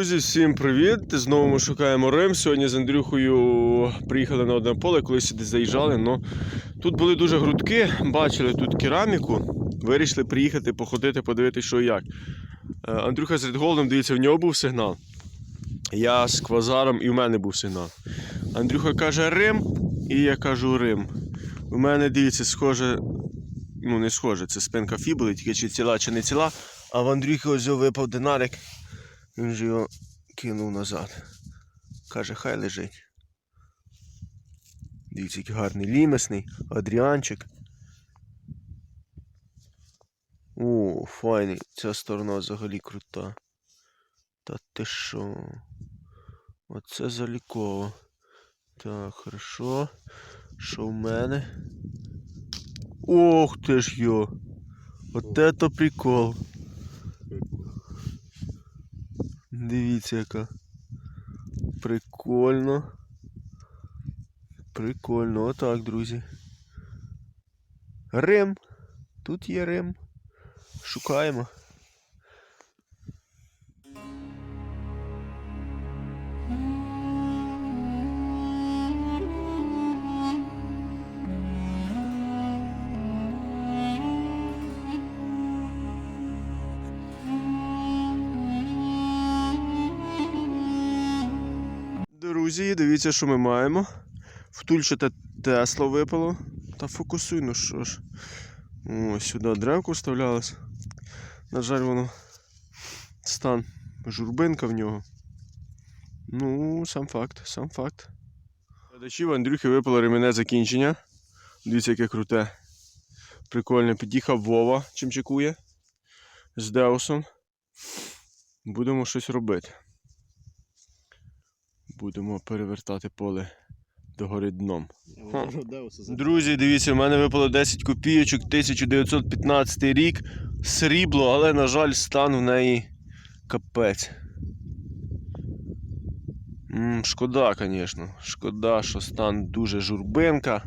Друзі, всім привіт! Знову ми шукаємо Рим. Сьогодні з Андрюхою приїхали на одне поле, колись сюди заїжджали. Но тут були дуже грудки, бачили тут кераміку. Вирішили приїхати, походити, подивитися, що і як. Е, Андрюха з Редголдом, дивіться, в нього був сигнал. Я з квазаром і в мене був сигнал. Андрюха каже Рим, і я кажу Рим. У мене, дивіться, схоже, ну не схоже, це спинка фібули, тільки чи ціла, чи не ціла. А в Андрюхи ось випав динарик. Він же його кинув назад. Каже, хай лежить. Дивіться, який гарний лімесний, адріанчик. О, файний. Ця сторона взагалі крута. Та ти що? Оце заліково. Так, хорошо. Що в мене? Ох ти ж йо! От это прикол. Дивіться, яка. Прикольно. Прикольно. Отак, друзі. Рим. Тут є Рим. Шукаємо. Друзі, дивіться, що ми маємо. Втульчате Тесло випало. Та фокусуй, ну що ж. Ось сюди древко вставлялось. На жаль, воно стан журбинка в нього. Ну, сам факт, сам факт. Глядачів Андрюхи випало ремінне закінчення. Дивіться, яке круте. Прикольно. Під'їхав Вова, чимчикує. З Деусом. Будемо щось робити. Будемо перевертати поле догори дном. Друзі, дивіться, в мене випало 10 копійочок, 1915 рік, срібло, але, на жаль, стан в неї капець. М, шкода, звісно. Шкода, що стан дуже журбинка.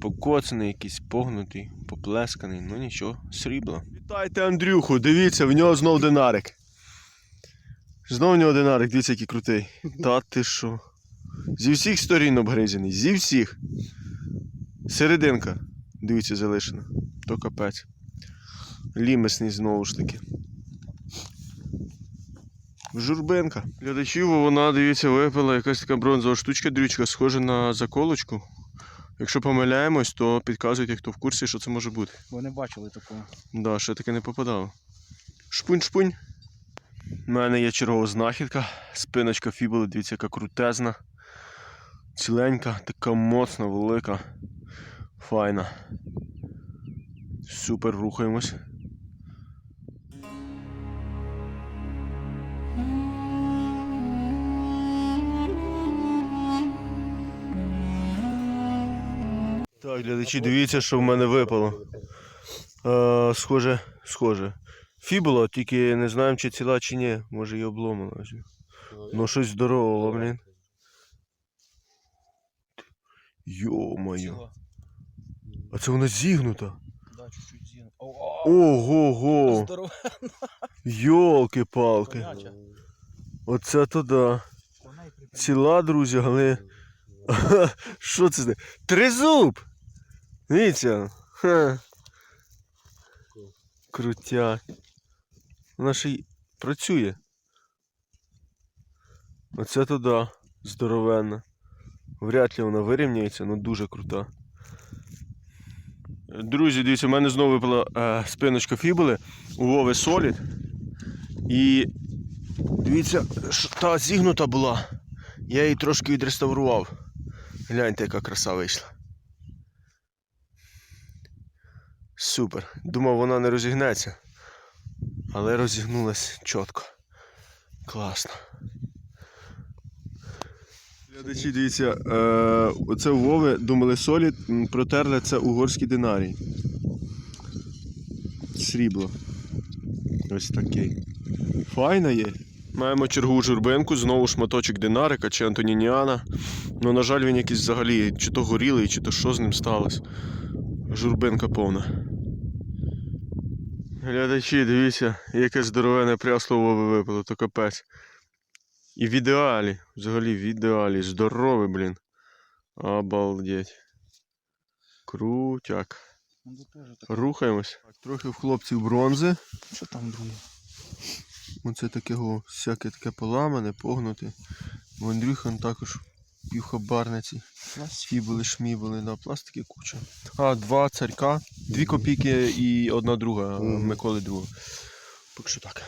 Покоцаний, якийсь погнутий, поплесканий, ну нічого, срібло. Вітайте Андрюху, дивіться, в нього знов динарик. Знов в нього динарик, дивіться, який крутий. Та ти що? Зі всіх сторін обгризений, зі всіх. Серединка, дивіться, залишена. То капець. Лімесний знову ж таки. Журбинка. Глядачів вона, дивіться, випила якась така бронзова штучка, дрючка, схожа на заколочку. Якщо помиляємось, то підказуйте, хто в курсі, що це може бути. Бо не бачили такого. Да, ще таке не попадало. Шпунь-шпунь. У мене є чергова знахідка. Спиночка фібули, дивіться, яка крутезна. Ціленька, така моцна, велика. Файна. Супер рухаємось. Так, глядачі, дивіться, що в мене випало. Е, схоже, схоже. Фібула, тільки не знаємо, чи ціла, чи ні. Може і обломана. вже. Ну щось здорового, блін. Йо-моє. А це вона зігнута. Да, чуть-чуть зін. Ого-го. Йолки-палки. Коняча. Оце то да. Ціла, друзі, але. Що це? Тризуб! Дивіться. Крутяк. Вона ще й працює. Оце то да. Здоровенна. Вряд ли вона вирівняється, але дуже крута. Друзі, дивіться, у мене знову випала е, спиночка фібули у Вови Solid. І дивіться, що та зігнута була. Я її трошки відреставрував. Гляньте, яка краса вийшла. Супер. Думав, вона не розігнеться. Але розігнулась чітко. Класно. Глядачі, дивіться, е, оце у Вови думали солі, протерли це угорський динарій. Срібло. Ось такий. Файна є. Маємо чергову журбинку, знову шматочок динарика чи Антонініана. Ну, на жаль, він якийсь взагалі чи то горілий, чи то що з ним сталося. Журбинка повна. Глядачі, дивіться, яке здоровене прясло Вови випало, то капець. І в ідеалі, взагалі в ідеалі. Здоровий, блін. Обалдеть. Крутяк. Ну, теж так. Рухаємось. Трохи в хлопців бронзи. Що там друге? Оце таке всяке таке поламане, погнуте. У Андрюхан також півхабарниці. Фібули, шмібули, да, пластики куча. А, два царька, дві копійки і одна друга, Миколи друга. Поки що так.